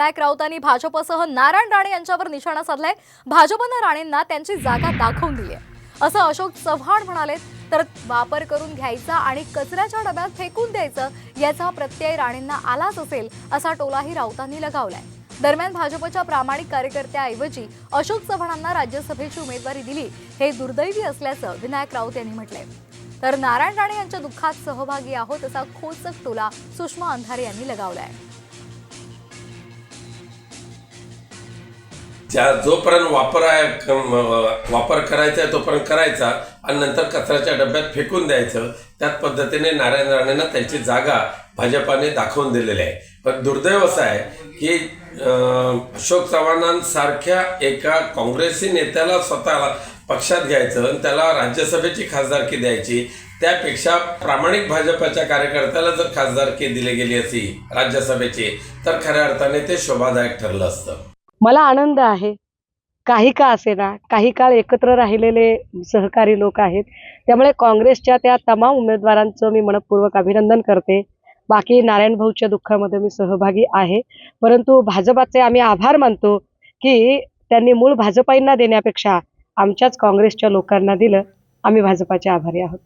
विनायक राऊतांनी भाजपसह नारायण राणे यांच्यावर निशाणा साधलाय. भाजपनं राणेंना त्यांची जागा दाखवून दिली आहे असं अशोक चव्हाण म्हणाले तर वापर करून घ्यायचा आणि कचऱ्याच्या डब्यात फेकून द्यायचं याचा प्रत्यय राणेंना आलाच असेल असा टोलाही राऊतांनी लगावलाय. दरम्यान भाजपच्या प्रामाणिक कार्यकर्त्याऐवजी अशोक चव्हाणांना राज्यसभेची उमेदवारी दिली हे दुर्दैवी असल्याचं विनायक राऊत यांनी म्हटलंय. तर नारायण राणे यांच्या दुःखात सहभागी आहोत असा खोचक टोला सुषमा अंधारे यांनी लगावलाय. ज्या जोपर्यंत वापर आहे वापर करायचा आहे तोपर्यंत करायचा आणि नंतर कचऱ्याच्या डब्यात फेकून द्यायचं त्याच पद्धतीने नारायण राणेंना त्यांची जागा भाजपाने दाखवून दिलेली आहे. पण दुर्दैव असं आहे की अशोक चव्हाणांसारख्या एका काँग्रेसी नेत्याला स्वतःला पक्षात घ्यायचं आणि त्याला राज्यसभेची खासदारकी द्यायची त्यापेक्षा प्रामाणिक भाजपाच्या कार्यकर्त्याला जर खासदारकी दिली गेली असती राज्यसभेची तर खऱ्या अर्थाने ते शोभादायक ठरलं असतं. मला आनंद आहे. काही का असेना काही काळ एकत्र राहिलेले सहकारी लोक आहेत. त्यामुळे काँग्रेसच्या त्या तमाम उमेदवारांचं मी मनपूर्वक अभिनंदन करते. बाकी नारायण भाऊच्या दुःखामध्ये मी सहभागी आहे. परंतु भाजपाचे आम्ही आभार मानतो की त्यांनी मूळ भाजपाईंना देण्यापेक्षा आमच्याच काँग्रेसच्या लोकांना दिलं. आम्ही भाजपाचे आभारी आहोत.